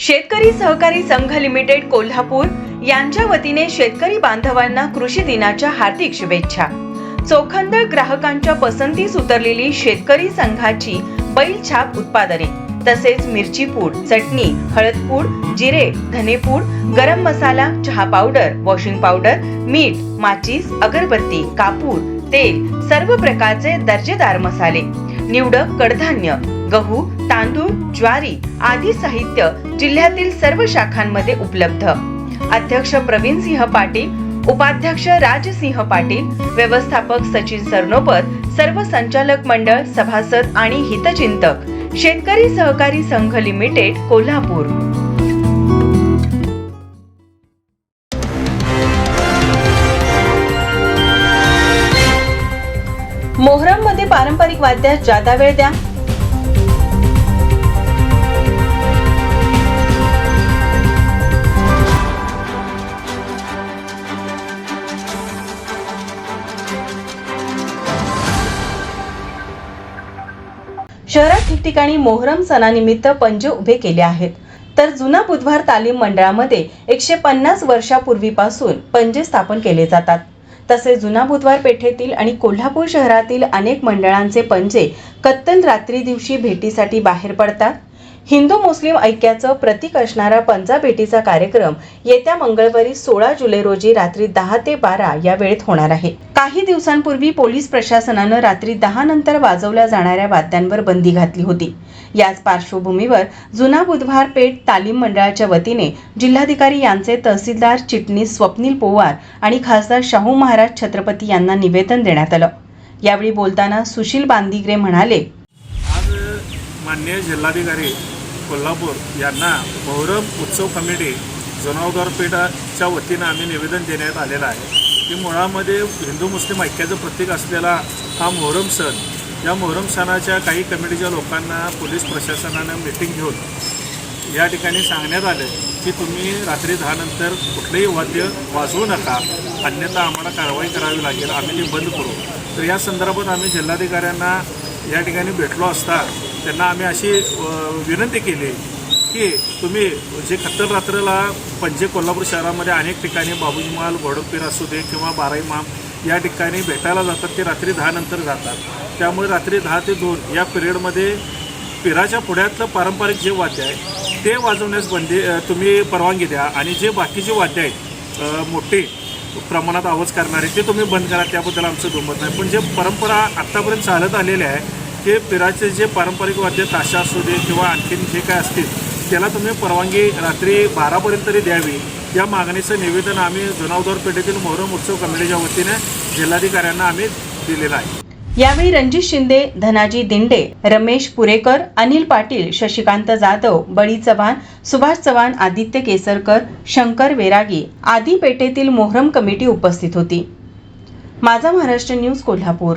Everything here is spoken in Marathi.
शेतकरी सहकारी संघ लिमिटेड कोल्हापूर यांच्या वतीने शेतकरी बांधवांना कृषी दिनाच्या हार्दिक शुभेच्छा. चोखंदळ ग्राहकांच्या पसंतीस उतरलेली शेतकरी संघाची बैल छाप उत्पादने तसेच मिरची पूड चटणी हळद पूड जिरे धनेपूड गरम मसाला चहा पावडर वॉशिंग पावडर मीठ माचीस अगरबत्ती कापूर तेल सर्व प्रकारचे दर्जेदार मसाले निवडक कडधान्य गहू तांदूळ ज्वारी आदी साहित्य जिल्ह्यातील सर्व शाखांमध्ये उपलब्ध. अध्यक्ष प्रवीण सिंह पाटील उपाध्यक्ष राजसिंह पाटील व्यवस्थापक सचिन सरनोबत सर्व संचालक मंडळ सभासद आणि हितचिंतक शेतकरी सहकारी संघ लिमिटेड कोल्हापूर. मोहरममध्ये पारंपरिक वाद्यास जादा वेळ द्या. ठिकठिकाणी मोहरम सणानिमित्त पंजे उभे केले आहेत. तर जुना बुधवार तालीम मंडळामध्ये एकशे पन्नास वर्षापूर्वीपासून पंजे स्थापन केले जातात. तसेच जुना बुधवार पेठेतील आणि कोल्हापूर शहरातील अनेक मंडळांचे पंजे कत्तल रात्री दिवशी भेटीसाठी बाहेर पडतात. हिंदू मुस्लिम ऐक्याचं प्रतीक असणारा पंजा भेटीचा कार्यक्रम येत्या मंगळवारी सोळा जुलै रोजी रात्री दहा ते बारा या वेळेत होणार आहे. काही दिवसांपूर्वी पोलीस प्रशासनानं रात्री दहा नंतर वाजवल्या जाणाऱ्या वाद्यांवर बंदी घातली होती. याच पार्श्वभूमीवर जुना बुधवार पेठ तालीम मंडळाच्या वतीने जिल्हाधिकारी यांचे तहसीलदार चिटणीस स्वप्नील पोवार आणि खासदार शाहू महाराज छत्रपती यांना निवेदन देण्यात आलं. यावेळी बोलताना सुशील बांदिग्रे म्हणाले आज माननीय जिल्हाधिकारी कोल्हापूर यांना मोहरम उत्सव कमिटी जनावगर पेठाच्या वतीनं आम्ही निवेदन देण्यात आलेलं आहे. की मुळामध्ये हिंदू मुस्लिम ऐक्याचं प्रतीक असलेला हा मोहरम सण या मोहरम सणाच्या काही कमिटीच्या लोकांना पोलीस प्रशासनानं मिटिंग घेऊन या ठिकाणी सांगण्यात आलं की तुम्ही रात्री दहानंतर कुठलंही वाद्य वाजवू नका अन्यथा आम्हाला कारवाई करावी लागेल आम्ही ती बंद करू. तर या संदर्भात आम्ही जिल्हाधिकाऱ्यांना या ठिकाणी भेटलो असता त्यांना आम्ही अशी विनंती केली की तुम्ही जे खत्तर रात्रीला पणजे कोल्हापूर शहरामध्ये अनेक ठिकाणी बाबूजी माल घोडपीर असू दे किंवा बाराई माम या ठिकाणी भेटायला जातात ते रात्री दहानंतर जातात. त्यामुळे रात्री दहा ते दोन या पिरियडमध्ये पिराच्या पुढ्यातलं पारंपरिक जे वाद्य आहे ते वाजवण्यास बंदी तुम्ही परवानगी द्या आणि जे बाकीचे वाद्य आहेत मोठे प्रमाणात आवाज करणारे ते तुम्ही बंद करा त्याबद्दल आमचं दुमत नाही. पण जे परंपरा आत्तापर्यंत चालत आलेल्या आहे हे पिराचे जे पारंपरिक वाद्य ताशा असू दे किंवा आणखीन जे काय असतील त्याला तुम्ही परवानगी रात्री बारापर्यंत तरी द्यावी. या मागणीचं निवेदन आम्ही जनावदर पेठेतील मोहरम उत्सव कमिटीच्या वतीने जिल्हाधिकाऱ्यांना आम्ही दिलेलं आहे. यावेळी रणजित शिंदे धनाजी दिंडे रमेश पुरेकर अनिल पाटील शशिकांत जाधव बळी चव्हाण सुभाष चव्हाण आदित्य केसरकर शंकर वेरागी आदी पेठेतील मोहरम कमिटी उपस्थित होती. माझा महाराष्ट्र न्यूज कोल्हापूर.